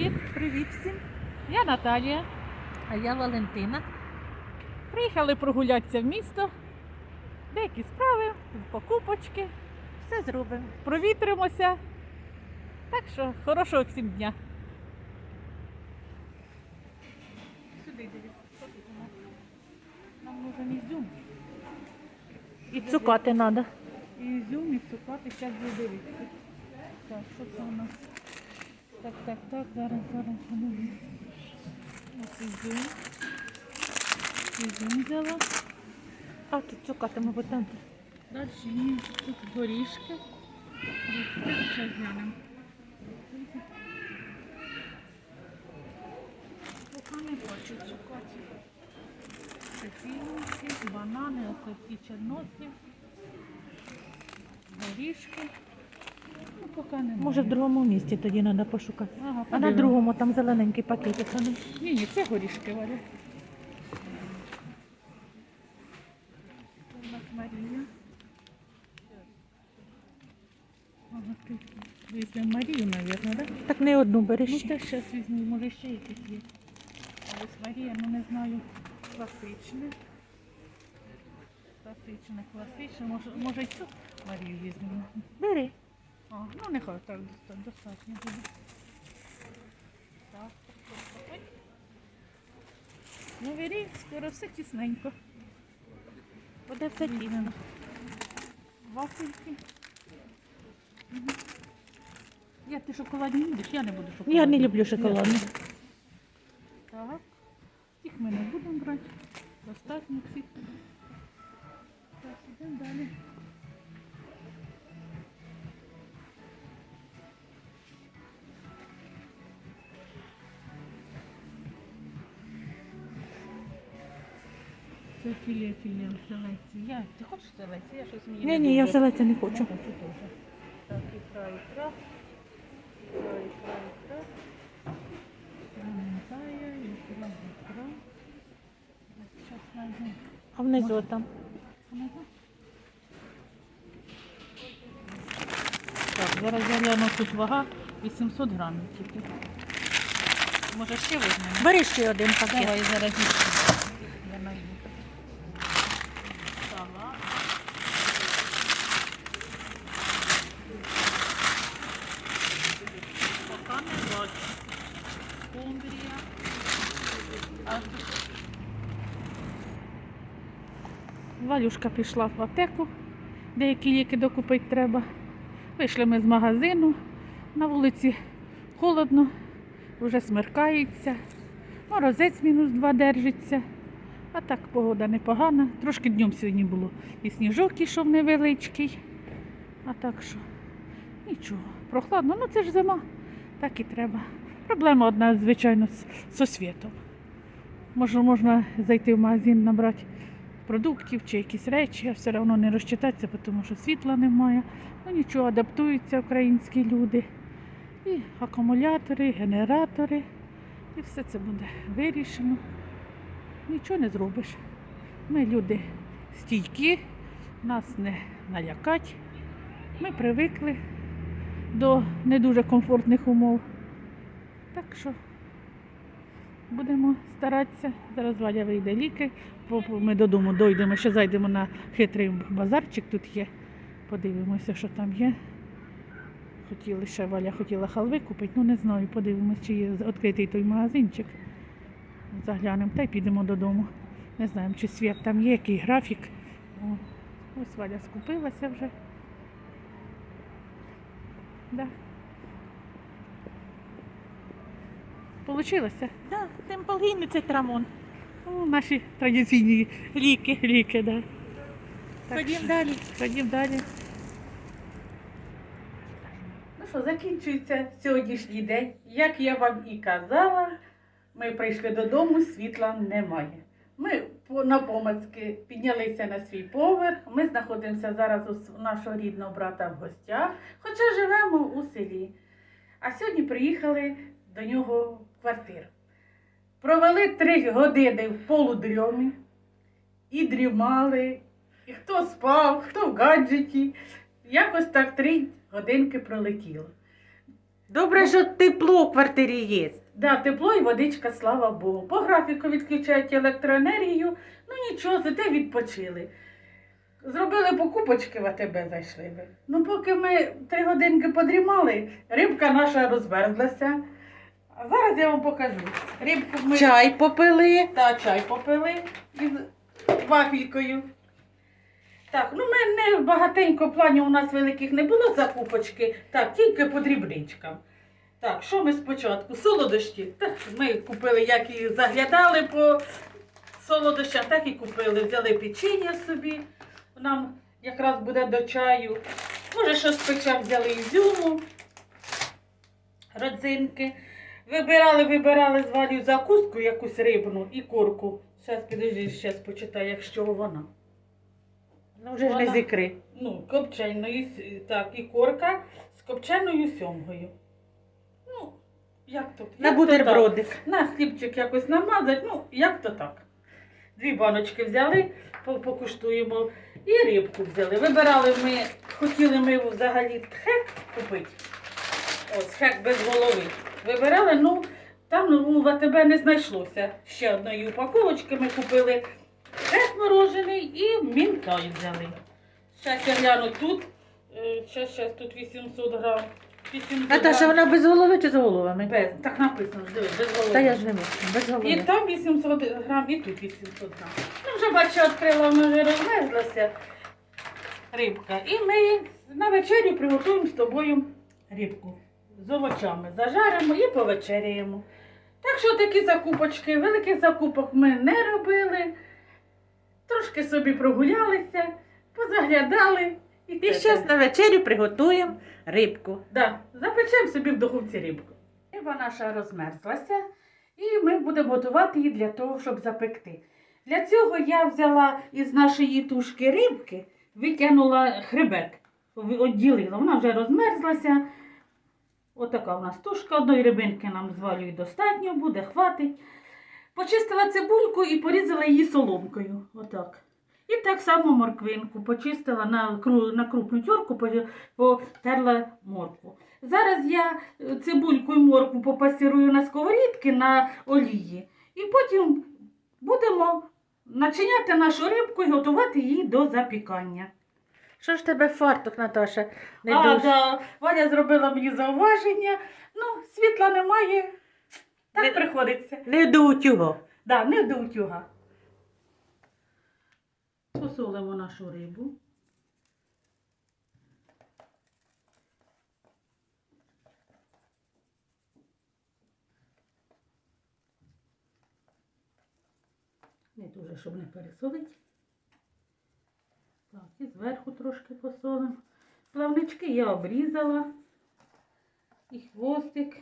Привіт, привіт всім. Я Наталія. А я Валентина. Приїхали прогулятися в місто. Деякі справи, покупочки. Все зробимо. Провітримося. Так що хорошого всім дня. Сюди дивіться. Нам нужен ізюм. І цукати треба. І ізюм, і цукати, зараз буду дивитися. Так, що це у нас? Так, так, так, зараз, зараз, подивимось. Ось ізюм. Взяла. А тут цукати, мабуть, там. Далі ні, тут горішки. Зараз глянемо. Поки не бачу цукати. Банани, ось ці чернослі, горішки. Ну, поки немає. Може в другому місці тоді треба пошукати. Ага, А на другому там зелененький пакетик. ну. Ні, ні, це горішки Марія. Ага, ти візьмемо Марію, мабуть, да? Так не одну бери Ну, ще. теж зараз візьму, може ще якісь є. А ось Марія, ну не знаю, класичне. Класичне, класичне. Може, може і цю Марію візьмемо. Бери. А, ну нехай так доста- достатньо буде. Так, так. Новий рік, скоро все тісненько. Буде все тісно. Вафельки. Мгм. Я ти шоколадні будеш, я не буду шоколадні. Я не люблю шоколадне. Так. Їх ми не будемо брати. Достатньо всіх. Це філе, філе, селекції. Я, ти хочеш селекції? Я щось мені Ні, не ні, я селеця не хочу. Так, ікра, ікра. Ікра, ікра, ікра. Пам'ятаю, ікра, ікра. Зараз знайду. А внизу там. Так, зараз я гляну тут вага 800 грамів тільки. Може ще візьмемо? Бери ще один пакет. Давай зараз візьмемо. Я найду. Салат. Пока не бачу. Скумбрія. А тут Валюшка пішла в аптеку, деякі ліки докупити треба. Вийшли ми з магазину. На вулиці холодно, вже смеркається. Морозець мінус два держиться. А так погода непогана. Трошки днем сьогодні було і сніжок ішов невеличкий. А так що нічого. Прохладно, ну це ж зима. Так і треба. Проблема одна, звичайно, з, освітом. Може, можна зайти в магазин, набрати продуктів чи якісь речі, а все одно не розчитатися, тому що світла немає. Ну нічого, адаптуються українські люди. І акумулятори, генератори. І все це буде вирішено. Нічого не зробиш. Ми люди стійкі, нас не налякать. Ми привикли до не дуже комфортних умов. Так що будемо старатися. Зараз Валя вийде ліки. Ми додому дойдемо, ще зайдемо на хитрий базарчик, тут є. Подивимося, що там є. Хотіли ще Валя хотіла халви купити, ну не знаю, подивимося, чи є відкритий той магазинчик. Заглянемо та й підемо додому. Не знаємо, чи світ там є, який графік. О, ось Валя скупилася вже. Да. Получилося? Так, темполгін і цитрамон. О, наші традиційні ліки, ліки, да. Так Ходім далі. Ходім далі. Ну що, закінчується сьогоднішній день. Як я вам і казала, ми прийшли додому, світла немає. Ми по- напомацьки піднялися на свій поверх. Ми знаходимося зараз у нашого рідного брата в гостях, хоча живемо у селі. А сьогодні приїхали до нього в квартиру. Провели три години в полудрьомі і дрімали, і хто спав, хто в гаджеті. Якось так три годинки пролетіло. Добре, що тепло в квартирі є. Да, тепло і водичка, слава Богу. По графіку відключають електроенергію, ну нічого, зате відпочили. Зробили покупочки в АТБ зайшли. Ну, поки ми три годинки подрімали, рибка наша розверзлася. А зараз я вам покажу. Рибку ми Чай попили. та чай попили із вафелькою. Так, ну ми не багатенько планів у нас великих не було закупочки, так, тільки по дрібничкам. Так, що ми спочатку? Солодощі. Так, ми купили, як і заглядали по солодощам, так і купили. Взяли печення собі. Нам якраз буде до чаю. Може, що спечем взяли ізюму, родзинки. Вибирали, вибирали з Валю закуску якусь рибну і курку. Зараз підожди, зараз почитаю, якщо вона. Ну вже ж не Вона- з ікри. Ну, копченою, с- так, і корка з копченою сьомгою. Ну, як тут? На як то так. На хлібчик якось намазати, ну, як то так. Дві баночки взяли, покуштуємо. І рибку взяли. Вибирали ми, хотіли ми взагалі хек купити. Ось хек без голови. Вибирали, ну, там ну, в АТБ не знайшлося ще одної упаковочки. Ми купили хек морожений і мінтай взяли. Зараз я гляну тут. Зараз, зараз тут 800 грам. 800 Наташа, грам. вона без голови чи з головами? Без, так написано, ж, диви, без голови. Та я ж не можу, без І там 800 грам, і тут 800 грам. Ну, вже бачу, відкрила, вона вже розмерзлася рибка. І ми на вечерю приготуємо з тобою рибку з овочами. Зажаримо і повечеряємо. Так що такі закупочки, великих закупок ми не робили. Трошки собі прогулялися, позаглядали. І, І це зараз так. на вечерю приготуємо рибку. Да, запечемо собі в духовці рибку. Риба наша розмерзлася, і ми будемо готувати її для того, щоб запекти. Для цього я взяла із нашої тушки рибки, витягнула хребет, відділила. Вона вже розмерзлася. Отака у нас тушка. Одної рибинки нам з Валею достатньо буде, хватить. Почистила цибульку і порізала її соломкою. Отак. І так само морквинку почистила на, на крупну тьорку, по- потерла моркву. Зараз я е, цибульку і моркву попасірую на сковорідки на олії. І потім будемо начиняти нашу рибку і готувати її до запікання. Що ж тебе фартух, Наташа? Не а, дуже. да, Валя зробила мені зауваження. Ну, світла немає. Так Не- приходиться. Не до утюгу. Да, не до утюга. Посолимо нашу рибу. Не дуже, щоб не пересолити. Зверху трошки посолимо. Плавнички я обрізала. І хвостик,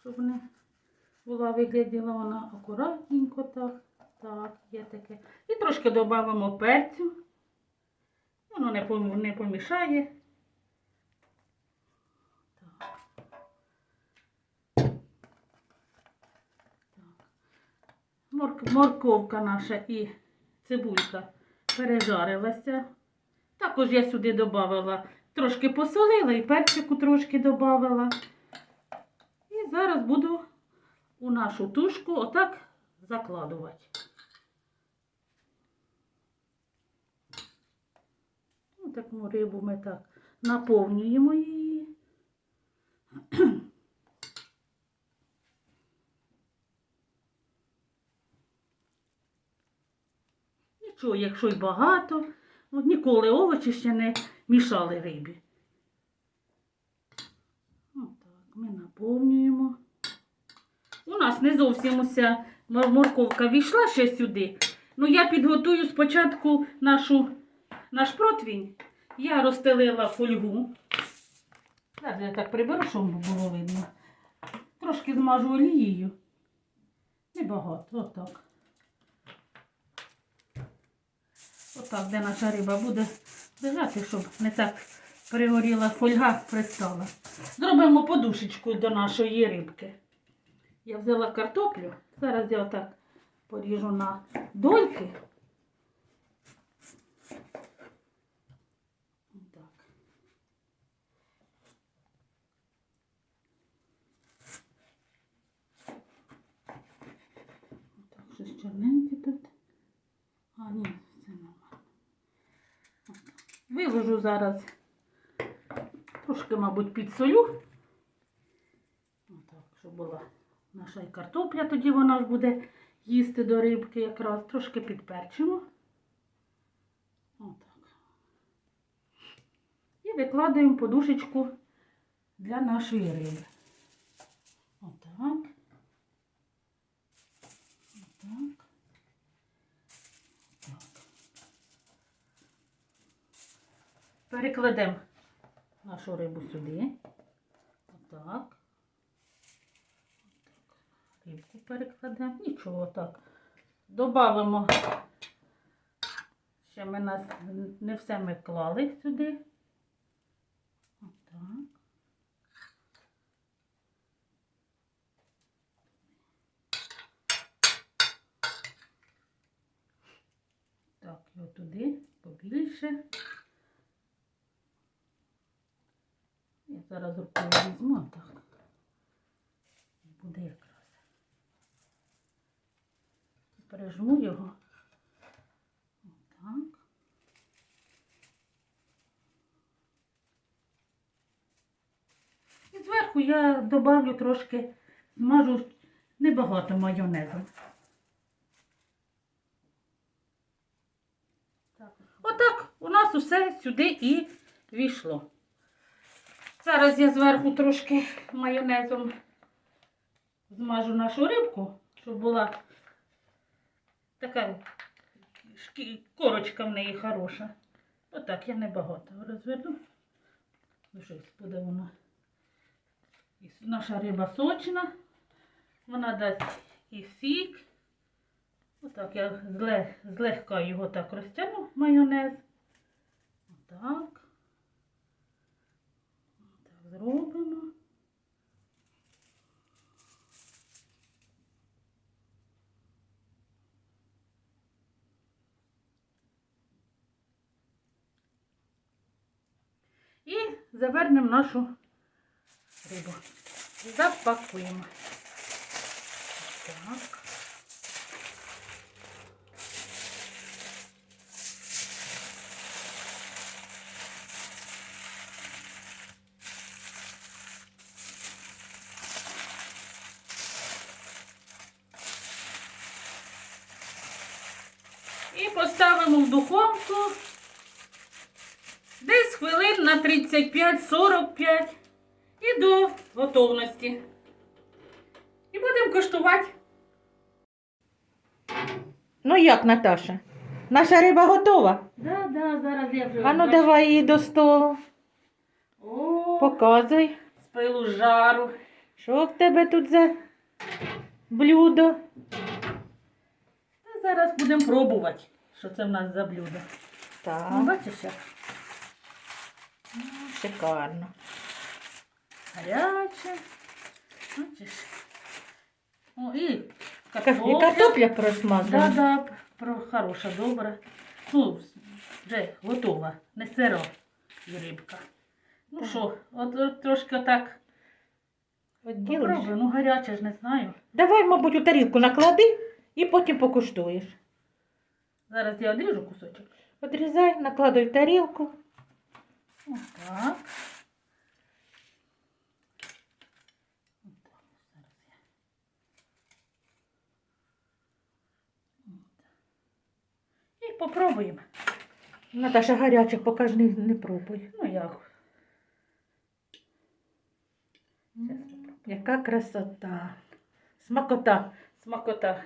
щоб не була вигляділа вона акуратненько так. Так, є таке. І трошки додамо перцю. Воно не, помішає. Так. Морковка наша і цибулька пережарилася. Також я сюди додавала, трошки посолила і перчику трошки додавала. І зараз буду у нашу тушку отак закладувати. Ну, таку рибу ми так наповнюємо її. Нічого, якщо й багато, от ніколи овочі ще не мішали рибі. Отак, ми наповнюємо. У нас не зовсім уся морковка війшла ще сюди. Ну, я підготую спочатку нашу, наш противень. Я розстелила фольгу. Зараз я так приберу, щоб було видно. Трошки змажу олією. Небагато, отак. Отак, де наша риба буде лежати, щоб не так пригоріла фольга пристала. Зробимо подушечку до нашої рибки. Я взяла картоплю, зараз я отак поріжу на дольки. Щось чорненьке тут. А, ні, Виложу зараз. Трошки, мабуть, підсолю. Отак, щоб була наша і картопля, тоді вона ж буде їсти до рибки якраз. Трошки підперчимо. Отак. І викладаємо подушечку для нашої риби. Отак. Отак. Так. Перекладемо нашу рибу сюди. Отак. Рибку перекладемо. Нічого так. Добавимо. Ще ми нас не все ми клали сюди. Отак. Так, його туди побільше. Зараз рукою візьму а так. Буде якраз. Пережму його. Отак. І зверху я добавлю трошки, змажу небагато майонезу. Отак у нас усе сюди і війшло. Зараз я зверху трошки майонезом змажу нашу рибку, щоб була така корочка в неї хороша. Отак я небагато розверну. Ну, щось буде воно. Наша риба сочна. Вона дасть і сік. Отак я злегка його так розтягну, майонез. Отак. Так зробимо. І завернемо нашу рибу. Запакуємо. Так. І поставимо в духовку десь хвилин на 35-45 і до готовності. І будемо коштувати. Ну як, Наташа? Наша риба готова. Да, да, зараз я вже. А ну бачу. давай її до столу. О, Показуй. з пилу жару. Що в тебе тут за блюдо? Та зараз будемо пробувати, що це в нас за блюдо. Так, Ну, бачиш, як шикарно. гаряче. Бачиш. О, і І картопля. картопля Да, да, про хороша, добра. Ну, вже готова, не сира і рибка. Ну що, от, от трошки так Відділиш? попробую. Ну гаряче ж не знаю. Давай, мабуть, у тарілку наклади і потім покуштуєш. Зараз я одріжу кусочок. Одрізай, накладуй в тарілку. Отак. І попробуємо. Наташа гаряче, поки ж не, не пробуй. Ну як. Яка красота. Смакота. Смакота.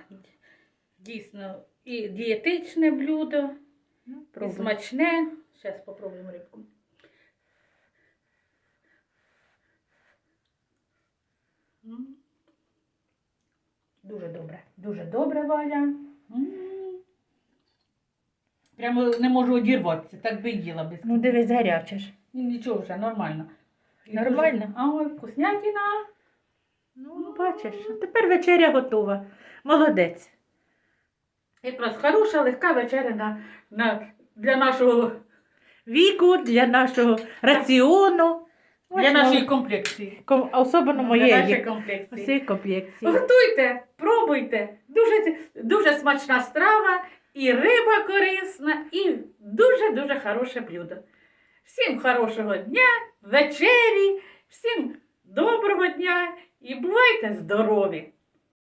Дійсно, і дієтичне блюдо, і смачне. Зараз попробуємо рибку. Дуже добре. Дуже добре, Валя. Прямо не можу одірватися, так би їла без Ну, дивись, гаряче ж. Ні, Нічого вже, нормально. І Нормально? дуже- А ой, вкуснятина. Ну, бачиш, тепер вечеря готова. Молодець. Якраз хороша, легка вечеря на, на, для нашого Віку для нашого раціону. Для нашої комплекції. Ком- Особливо Для моєї. нашої комплекції. Усієї комплекції. Готуйте, пробуйте. Дуже, дуже смачна страва, і риба корисна, і дуже-дуже хороше блюдо. Всім хорошого дня, вечері, всім доброго дня і бувайте здорові!